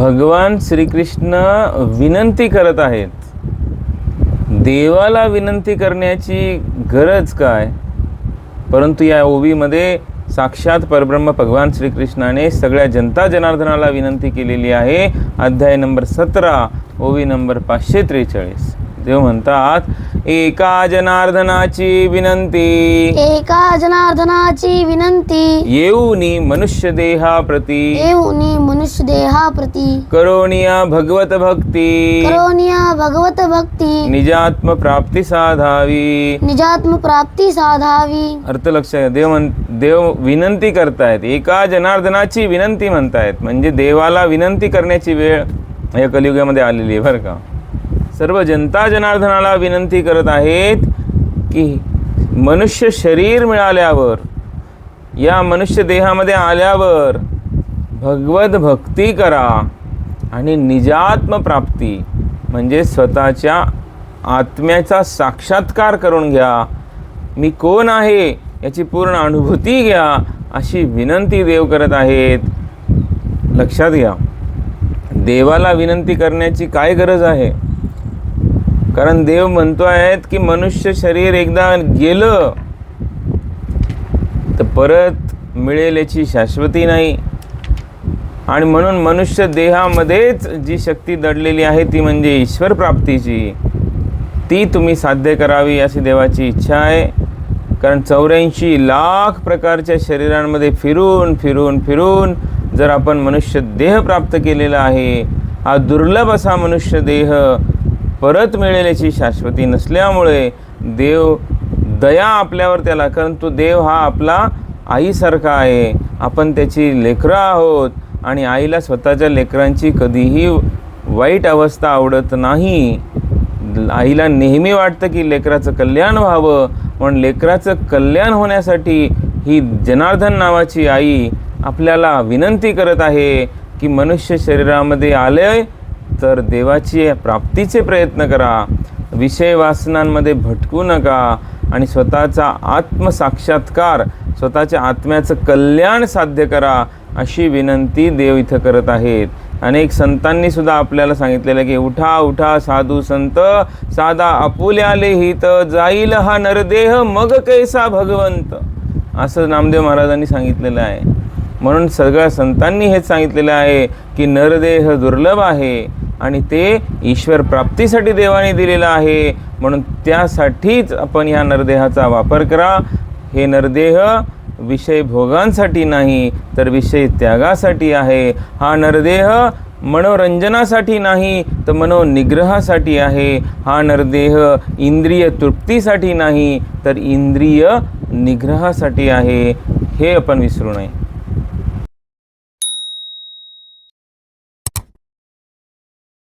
भगवान श्रीकृष्ण विनंती करत आहेत. देवाला विनंती करण्याची गरज काय? परंतु या ओवीमध्ये साक्षात परब्रह्म भगवान श्रीकृष्णाने सगळ्या जनता जनार्दनाला विनंती केलेली आहे. अध्याय नंबर सतरा ओवी नंबर पाचशे त्रेचाळीस. देव म्हणतात एका जनार्दनाची विनंती. एका जनार्दनाची विनंती. येऊनी मनुष्य देहाप्रती येऊनी मनुष्य देहाप्रती करोनिया भगवत भक्ती. करोनिया भगवत भक्ती. निजात्म प्राप्ती साधावी. निजात्म प्राप्ती साधावी. अर्थ लक्षात घ्या. देव म्हण देव विनंती करतायत. एका जनार्दनाची विनंती म्हणतायत. म्हणजे देवाला विनंती करण्याची वेळ या कलियुगामध्ये आलेली आहे बरं का? सर्व जनता जनार्दनाला विनंती करत आहेत की मनुष्य शरीर मिळाल्यावर या मनुष्य देहामध्ये आल्यावर भगवत भक्ती करा आणि निजात्म प्राप्ती म्हणजे स्वतःच्या आत्म्याचा साक्षात्कार करून घ्या. मी कोण आहे याची पूर्ण अनुभूती घ्या अशी विनंती देव करत आहेत. लक्षात घ्या. देवाला विनंती करण्याची काय गरज आहे? कारण देव म्हणतो आहेत की मनुष्य शरीर एकदा गेलं तर परत मिळेल याची शाश्वती नाही. आणि म्हणून मनुष्य देहामध्येच जी शक्ती दडलेली आहे ती म्हणजे ईश्वर प्राप्तीची. ती तुम्ही साध्य करावी अशी देवाची इच्छा आहे. कारण चौऱ्याऐंशी लाख प्रकारच्या शरीरांमध्ये फिरून फिरून फिरून जर आपण मनुष्य देह प्राप्त केलेला आहे हा दुर्लभ असा मनुष्य देह परत मिळेल शाश्वती नसल्यामुळे देव दया आपल्यावर त्याला कारण तो देव हा आपला आईसारखा आहे. आपण त्याची लेकरं आहोत आणि आईला स्वतःच्या लेकरांची कधीही वाईट अवस्था आवडत नाही. आईला नेहमी वाटतं की लेकराचं कल्याण व्हावं पण लेकराचं कल्याण होण्यासाठी ही जनार्दन नावाची आई आपल्याला विनंती करत आहे की मनुष्य शरीरामध्ये आले तर देवाची प्राप्तीचे प्रयत्न करा. विषय वासनांमध्ये भटकू नका आणि स्वतःचा आत्मसाक्षात्कार स्वतःच्या आत्म्याचं कल्याण साध्य करा अशी विनंती देव इथं करत आहेत. अनेक संतांनी सुद्धा आपल्याला सांगितलेलं की उठा उठा साधू संत साधा आपुल्या लिहित जाईल हा नरदेह मग कैसा भगवंत? असं नामदेव महाराजांनी सांगितलेलं आहे. म्हणून सगळ्या संतांनी हेच सांगितलेलं आहे की नरदेह दुर्लभ आहे आणि ते ईश्वर प्राप्तीसाठी देवाने दिलेलं आहे. म्हणून त्यासाठीच आपण ह्या नरदेहाचा वापर करा. हे नरदेह विषय भोगांसाठी नाही तर विषय त्यागासाठी आहे. हा नरदेह मनोरंजनासाठी नाही तर मनोनिग्रहासाठी आहे. हा नरदेह इंद्रिय तृप्तीसाठी नाही तर इंद्रिय निग्रहासाठी आहे. हे आपण विसरू नये.